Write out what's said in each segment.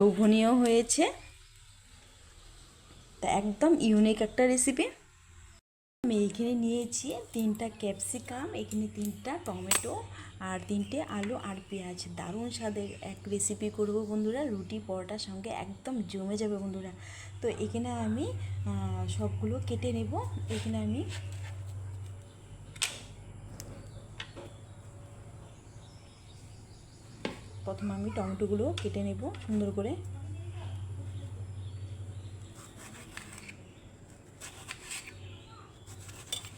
লোভনীয় হয়েছে। তা একদম ইউনিক একটা রেসিপি আমি এখানে নিয়েছি তিনটা ক্যাপসিকাম এখানে তিনটা টমেটো আর তিনটে আলু আর পেঁয়াজ। দারুণ স্বাদের এক রেসিপি করব বন্ধুরা। রুটি, পরোটার সঙ্গে একদম জমে যাবে বন্ধুরা। তো এখানে আমি সবগুলো কেটে নেব। এখানে আমি প্রথমে আমি টমেটোগুলো কেটে নেব সুন্দর করে।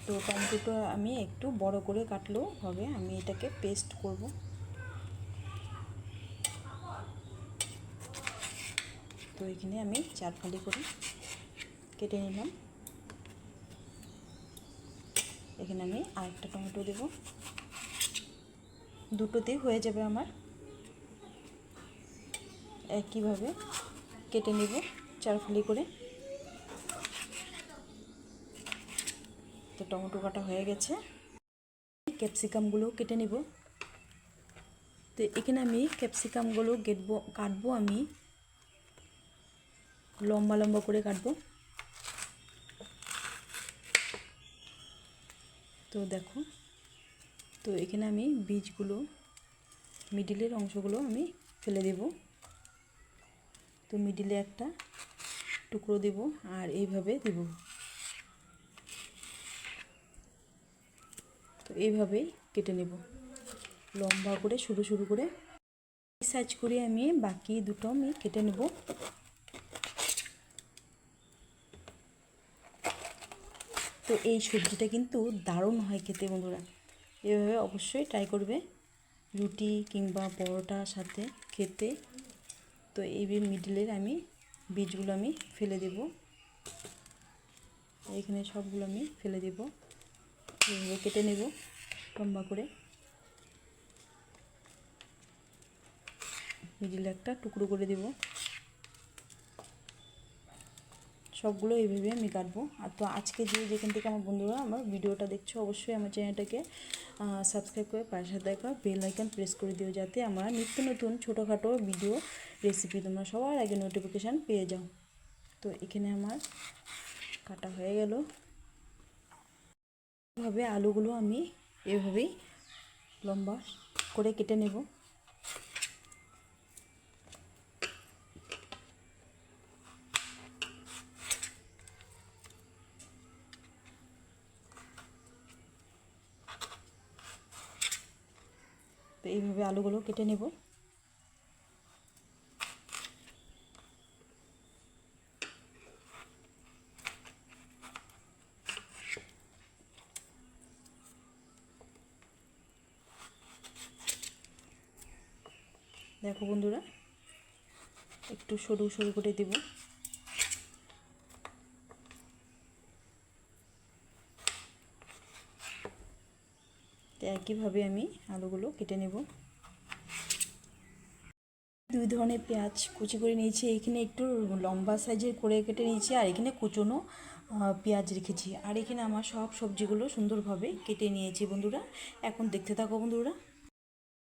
তো টমেটোটা আমি একটু বড় করে কাটলেও হবে, আমি এটাকে পেস্ট করব। তো এখানে আমি চার ফালি করে কেটে নিলাম। এখানে আমি আরেকটা টমেটো দেব। দুটোতেই হয়ে যাবে আমার। একইভাবে কেটে নেব চার ফালি করে। তো টমেটো কাটা হয়ে গেছে। ক্যাপসিকামগুলো কেটে নেব। তো এখানে আমি ক্যাপসিকামগুলো কেটবো কাটবো আমি। লম্বা লম্বা করে কাটবো। তো দেখো, তো এখানে আমি বীজগুলো, মিডিলের অংশগুলো আমি ফেলে দেব। তো মিডিলে একটা টুকরো দেব আর এইভাবে দেব। তো এইভাবেই কেটে নেব। লম্বা করে, সরু সরু করে সাইজ করে আমি বাকি দুটো আমি কেটে নেব। তো এই সবজিটা কিন্তু দারুণ হয় খেতে বন্ধুরা। এভাবে অবশ্যই ট্রাই করবে। রুটি কিংবা পরোটার সাথে খেতে। তো এই মিডিলের আমি বীজগুলো আমি ফেলে দেব। এখানে সবগুলো আমি ফেলে দেব। এইভাবে কেটে নেব লম্বা করে। মিডিলে একটা টুকরো করে দেব। সবগুলো এইভাবে আমি কাটবো। আর তো আজকে যে যেখান থেকে আমার বন্ধুরা আমার ভিডিওটা দেখছ, অবশ্যই আমার চ্যানেলটাকে সাবস্ক্রাইব করে পাশে দেখা বেল আইকন প্রেস করে দিও যাতে আমরা নিত্য নতুন ছোটোখাটো ভিডিও রেসিপি তোমরা সবার আগে নোটিফিকেশান পেয়ে যাও। তো এখানে আমার কাটা হয়ে গেল। এভাবে আলুগুলো আমি এভাবেই লম্বা করে কেটে নেব। এইভাবে আলুগুলো কেটে নেব। দেখো বন্ধুরা একটু সরু সরু করে দেব। একইভাবে আমি আলুগুলো কেটে নেব। দুই ধরনের পেঁয়াজ কুচি করে নিয়েছি। এখানে একটু লম্বা সাইজের করে কেটে নিয়েছি আর এখানে কুচনো পেঁয়াজ রেখেছি। আর এখানে আমার সব সবজিগুলো সুন্দরভাবে কেটে নিয়েছি বন্ধুরা। এখন দেখতে থাকো বন্ধুরা।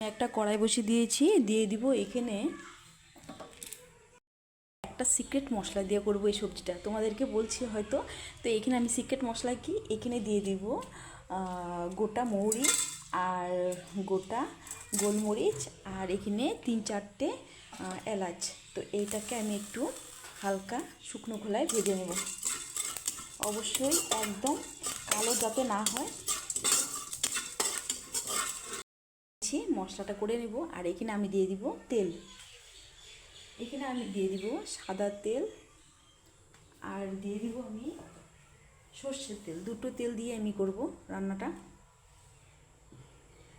একটা কড়াই বসিয়ে দিয়েছি, দিয়ে দিব এখানে একটা সিক্রেট মশলা দিয়ে করব এই সবজিটা। তোমাদেরকে বলছি হয়তো, তো এখানে আমি সিক্রেট মশলা কি? এখানে দিয়ে দিব গোটা মৌরি আর গোটা গোলমরিচ আর এখানে তিন চারটে এলাচ। তো এইটাকে আমি একটু হালকা শুকনো খোলায় ভেজে নেব। অবশ্যই একদম কালো যাতে না হয়। মশলাটা করে নেব আর এখানে আমি দিয়ে দিব তেল। এখানে আমি দিয়ে দিব সাদা তেল। আর দিয়ে দিব আমি সর্ষের তেল, দুটো তেল দিয়ে আমি করব রান্নাটা।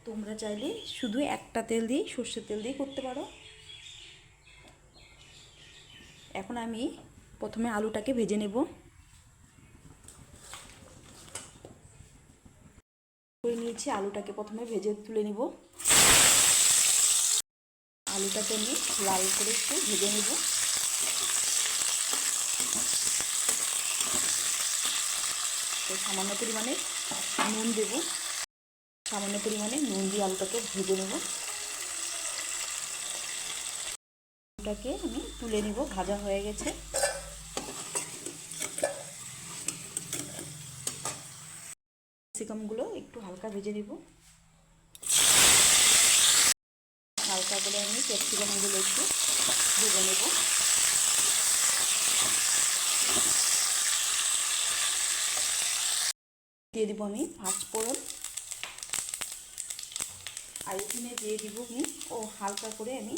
তোমরা চাইলে শুধু একটা তেল দিয়ে সর্ষের তেল দিয়ে করতে পারো। এখন আমি প্রথমে আলুটাকে ভেজে নেব। করে নিয়েছি, আলুটাকে প্রথমে ভেজে তুলে নিব। আলুটাকে আমি লাল করে একটু ভেজে নেব। সামান্য পরিমাণে নুন দেব। সামান্য পরিমাণে নুন দিয়ে আলুটাকে ভেজে নেব। আলুটাকে আমি তুলে নিব, ভাজা হয়ে গেছে। ক্যাপসিকামগুলো একটু হালকা ভেজে নিব। হালকা করে আমি ক্যাপসিকামগুলো একটু ভেজে নেব। দিয়ে দিব আমি পাঁচ ফোড়ন। আর এখানে দিয়ে দিব আমি, ও হালকা করে আমি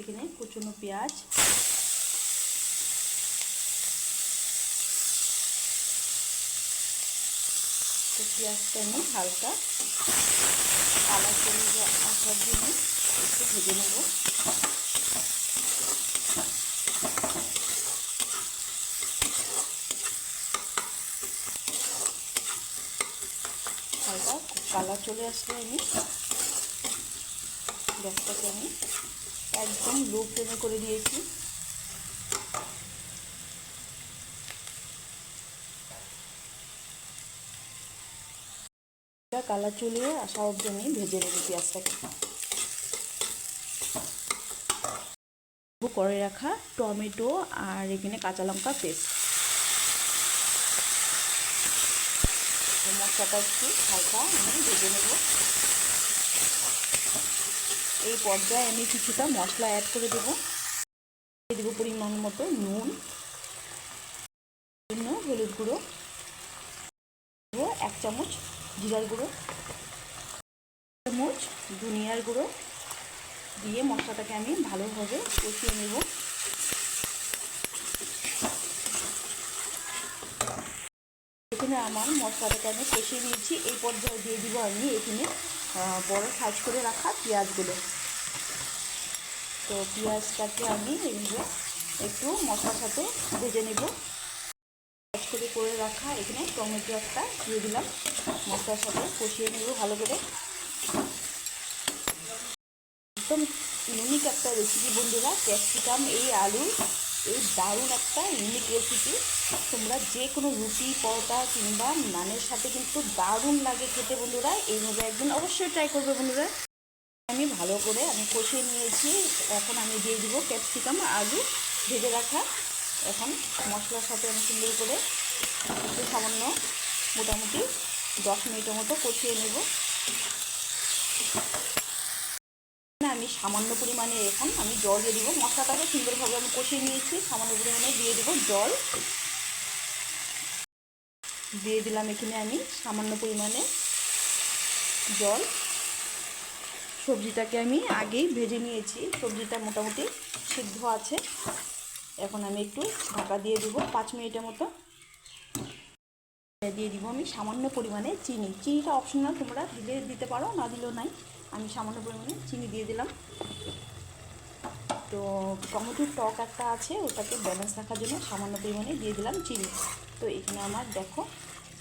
এখানে কুচনো পেঁয়াজ। তো পেঁয়াজটা আমি হালকা চলে আসার জন্য একটু ভেজে নেব। কালার চলে আসলে আমি গ্যাসটাকে আমি একদম লো ফ্লেমে করে দিয়েছি। কালার চলে আসা অবধি আমি ভেজে নেব পেঁয়াজটাকে। করে রাখা টমেটো আর এখানে কাঁচা লঙ্কা পেস্ট। মশলাটা একটু হালকা আমি ভেজে নেব। এই পর্যায়ে আমি কিছুটা মশলা অ্যাড করে দেব। দিয়ে দেবো পরিমাণ মতো নুন জন্য হলুদ গুঁড়ো। এক চামচ জিরার গুঁড়ো চামচ ধনিয়ার গুঁড়ো। দিয়ে মশলাটাকে আমি ভালোভাবে কষিয়ে নেব। এখানে আমার মশলাটাকে আমি কষিয়ে নিয়েছি। এই পর্যায়ে দিয়ে দিব আমি এখানে বড় সাইজ করে রাখা পেঁয়াজগুলো। তো পেঁয়াজটাকে আমি এগুলো একটু মশলার সাথে ভেজে নেব। সাইজ করে করে রাখা এখানে টমেটো একটা দিয়ে দিলাম। মশলার সাথে কষিয়ে নেব ভালো করে। একদম ইউনিক একটা রেসিপি বন্ধুরা, ক্যাপসিকাম এই আলু এই দারুণ একটা ইউনিক রেসিপি তোমরা যে কোনো রুটি, পরোটা কিংবা নানের সাথে কিন্তু দারুণ লাগে খেতে বন্ধুরা। এইভাবে একদিন অবশ্যই ট্রাই করবে বন্ধুরা। আমি ভালো করে আমি কষিয়ে নিয়েছি। এখন আমি দিয়ে দিব ক্যাপসিকাম আলু ভেজে রাখা। এখন মশলার সাথে আমি সুন্দর করে একটু সামান্য মোটামুটি দশ মিনিটের মতো কষিয়ে নেব। আমি সামান্য পরিমাণে এখন আমি জল দিয়ে দিব। মশলাটাকে সুন্দরভাবে আমি কষিয়ে নিয়েছি। সামান্য পরিমাণে দিয়ে দেব জল। দিয়ে দিলাম এখানে আমি সামান্য পরিমাণে জল। সবজিটাকে আমি আগেই ভেজে নিয়েছি। সবজিটা মোটামুটি সিদ্ধ আছে। এখন আমি একটু ঢাকা দিয়ে দিব পাঁচ মিনিটের মতো। দিয়ে দিব আমি সামান্য পরিমাণে চিনি। চিনিটা অপশনাল তোমরা দিলে দিতে পারো, না দিলেও নাই। আমি সামান্য পরিমাণে চিনি দিয়ে দিলাম। তো টমেটোর টক একটা আছে, ওটাকে ব্যালেন্স রাখার জন্য সামান্য পরিমাণে দিয়ে দিলাম চিনি। তো এখানে আমার দেখো,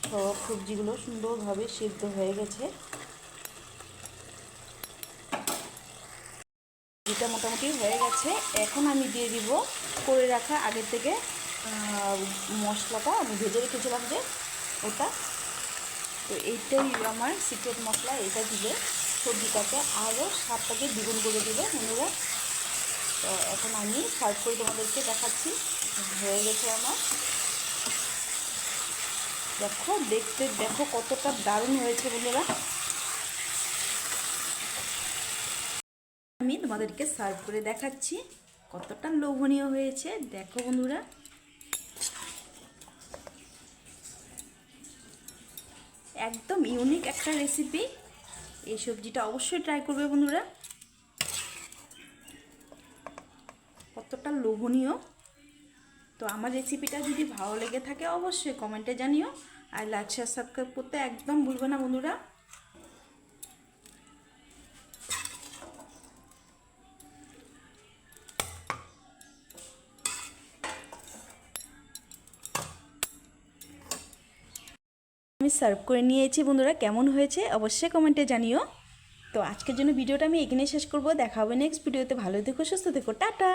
সব সবজিগুলো সুন্দরভাবে সিদ্ধ হয়ে গেছে। এটা মোটামুটি হয়ে গেছে। এখন আমি দিয়ে দিব, করে রাখা আগের থেকে মশলাটা। আমি ভেজে রেখেছিলাম যে, ওটা। তো এইটাই আমার সিক্রেট মশলা, এটা দিলে সবজিটাকে আরও স্বাদটাকে দ্বিগুণ করে দেবে বন্ধুরা তো এখন আমি সার্ভ করে তোমাদেরকে দেখাচ্ছি। হয়ে গেছে আমার। দেখো, দেখতে, দেখো কতটা দারুণ হয়েছে বন্ধুরা। আমি তোমাদেরকে সার্ভ করে দেখাচ্ছি কতটা লোভনীয় হয়েছে। দেখো বন্ধুরা। একদম ইউনিক একটা রেসিপি এই সবজিটা অবশ্যই ট্রাই করবে বন্ধুরা। কতটা লোভনীয়। তো আমার রেসিপিটা যদি ভালো লেগে থাকে, অবশ্যই কমেন্টে জানিও। আর লাইক শেয়ার সাবস্ক্রাইব করতে একদম ভুলবে না বন্ধুরা। আমি সার্ভ করে নিয়েছি। বন্ধুরা, কেমন হয়েছে অবশ্যই কমেন্টে জানিও। তো আজকের জন্য ভিডিওটা আমি এখানে শেষ করব। দেখা হবে নেক্সট ভিডিওতে ভালো থেকো, সুস্থ থেকো। টাটা!